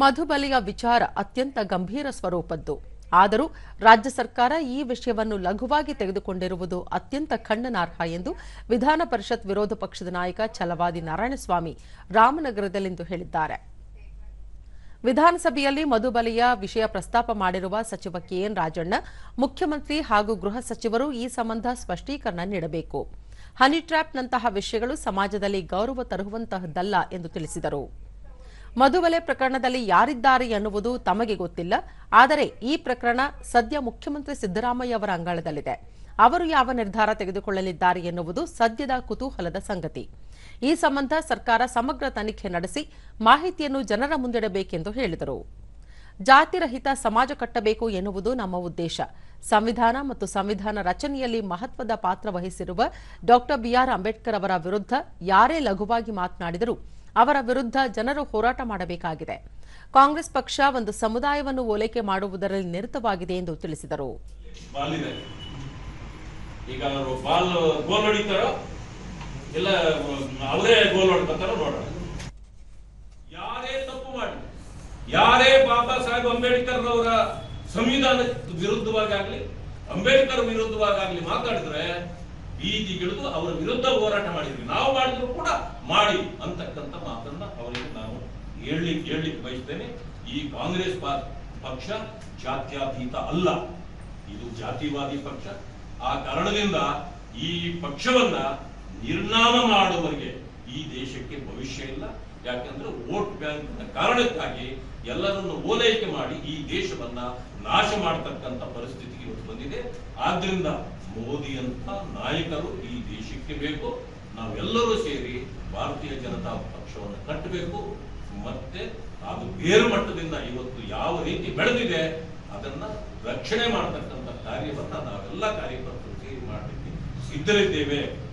ಮಧುಬಲಿಯ ವಿಚಾರ ಅತ್ಯಂತ ಗಂಭೀರ ಸ್ವರೂಪದ್ದು. ಆದರೂ ರಾಜ್ಯ ಸರ್ಕಾರ ಈ ವಿಷಯವನ್ನು ಲಘುವಾಗಿ ತೆಗೆದುಕೊಂಡಿರುವುದು ಅತ್ಯಂತ ಖಂಡನಾರ್ಹ ಎಂದು ವಿಧಾನ ಪರಿಷತ್ ವಿರೋಧ ಪಕ್ಷದ ನಾಯಕ ಛಲವಾದಿ ನಾರಾಯಣಸ್ವಾಮಿ ರಾಮನಗರದಲ್ಲಿಂದು ಹೇಳಿದ್ದಾರೆ. ವಿಧಾನಸಭೆಯಲ್ಲಿ ಮಧುಬಲಿಯ ವಿಷಯ ಪ್ರಸ್ತಾಪ ಮಾಡಿರುವ ಸಚಿವ ಕೆಎನ್ ರಾಜಣ್ಣ, ಮುಖ್ಯಮಂತ್ರಿ ಹಾಗೂ ಗೃಹ ಸಚಿವರು ಈ ಸಂಬಂಧ ಸ್ಪಷ್ಟೀಕರಣ ನೀಡಬೇಕು. ಹನಿ ಟ್ರ್ಯಾಪ್ನಂತಹ ವಿಷಯಗಳು ಸಮಾಜದಲ್ಲಿ ಗೌರವ ತರುವಂತಹದ್ದಲ್ಲ ಎಂದು ತಿಳಿಸಿದರು. ಮಧುಬಲೆ ಪ್ರಕರಣದಲ್ಲಿ ಯಾರಿದ್ದಾರೆ ಎನ್ನುವುದು ತಮಗೆ ಗೊತ್ತಿಲ್ಲ. ಆದರೆ ಈ ಪ್ರಕರಣ ಸದ್ಯ ಮುಖ್ಯಮಂತ್ರಿ ಸಿದ್ದರಾಮಯ್ಯ ಅವರ ಅಂಗಳದಲ್ಲಿದೆ. ಅವರು ಯಾವ ನಿರ್ಧಾರ ತೆಗೆದುಕೊಳ್ಳಲಿದ್ದಾರೆ ಎನ್ನುವುದು ಸದ್ಯದ ಕುತೂಹಲದ ಸಂಗತಿ. ಈ ಸಂಬಂಧ ಸರ್ಕಾರ ಸಮಗ್ರ ತನಿಖೆ ನಡೆಸಿ ಮಾಹಿತಿಯನ್ನು ಜನರ ಮುಂದಿಡಬೇಕೆಂದು ಹೇಳಿದರು. ಜಾತಿರಹಿತ ಸಮಾಜ ಕಟ್ಟಬೇಕು ಎನ್ನುವುದು ನಮ್ಮ ಉದ್ದೇಶ. ಸಂವಿಧಾನ ಮತ್ತು ಸಂವಿಧಾನ ರಚನೆಯಲ್ಲಿ ಮಹತ್ವದ ಪಾತ್ರ ವಹಿಸಿರುವ ಡಾಕ್ಟರ್ ಬಿಆರ್ ಅಂಬೇಡ್ಕರ್ ಅವರ ವಿರುದ್ಧ ಯಾರೇ ಲಘುವಾಗಿ ಮಾತನಾಡಿದರೂ ಅವರ ವಿರುದ್ಧ ಜನರು ಹೋರಾಟ ಮಾಡಬೇಕಾಗಿದೆ. ಕಾಂಗ್ರೆಸ್ ಪಕ್ಷ ಒಂದು ಸಮುದಾಯವನ್ನು ಓಲೈಕೆ ಮಾಡುವುದರಲ್ಲಿ ನಿರತವಾಗಿದೆ ಎಂದು ತಿಳಿಸಿದರು. ತಪ್ಪು ಮಾಡಿ ಯಾರೇ ಬಾಬಾ ಸಾಹೇಬ್ ಅಂಬೇಡ್ಕರ್ ಅವರ ಸಂವಿಧಾನ ಆಗಲಿ ಅಂಬೇಡ್ಕರ್ ವಿರುದ್ಧವಾಗಲಿ ಮಾತಾಡಿದ್ರೆ ಬೀದಿಗಿಳಿದು ಅವರ ವಿರುದ್ಧ ಹೋರಾಟ ಮಾಡಿದ್ವಿ. ನಾವು ಮಾಡಿದ್ರು ಕೂಡ ಮಾಡಿ ಅಂತಕ್ಕಂಥ ಮಾತನ್ನ ಅವರಿಗೆ ನಾನು ಹೇಳಲಿಕ್ಕೆ ಹೇಳಲಿಕ್ಕೆ ಬಯಸ್ತೇನೆ. ಈ ಕಾಂಗ್ರೆಸ್ ಪಕ್ಷ ಜಾತ್ಯತೀತ ಅಲ್ಲ. ಇದು ಜಾತಿವಾದಿ ಪಕ್ಷ. ಆ ಕಾರಣದಿಂದ ಈ ಪಕ್ಷವನ್ನ ನಿರ್ನಾಮ ಮಾಡುವವರಿಗೆ ಈ ದೇಶಕ್ಕೆ ಭವಿಷ್ಯ ಇಲ್ಲ. ಯಾಕಂದ್ರೆ ವೋಟ್ ಬ್ಯಾಂಕ್ ಕಾರಣಕ್ಕಾಗಿ ಎಲ್ಲರನ್ನು ಓಲೈಕೆ ಮಾಡಿ ಈ ದೇಶವನ್ನ ನಾಶ ಮಾಡತಕ್ಕಂತ ಪರಿಸ್ಥಿತಿಗೆ ಇವತ್ತು ಬಂದಿದೆ. ಆದ್ರಿಂದ ಮೋದಿಯಂತ ನಾಯಕರು ಈ ದೇಶಕ್ಕೆ ಬೇಕು. ನಾವೆಲ್ಲರೂ ಸೇರಿ ಭಾರತೀಯ ಜನತಾ ಪಕ್ಷವನ್ನು ಕಟ್ಟಬೇಕು. ಮತ್ತೆ ಅದು ಬೇರು ಮಟ್ಟದಿಂದ ಇವತ್ತು ಯಾವ ರೀತಿ ಬೆಳೆದಿದೆ ಅದನ್ನ ರಕ್ಷಣೆ ಮಾಡತಕ್ಕಂತ ಕಾರ್ಯವನ್ನ ನಾವೆಲ್ಲ ಕಾರ್ಯಕರ್ತರು ಸೇರಿ ಮಾಡಲಿಕ್ಕೆ ಸಿದ್ಧರಿದ್ದೇವೆ.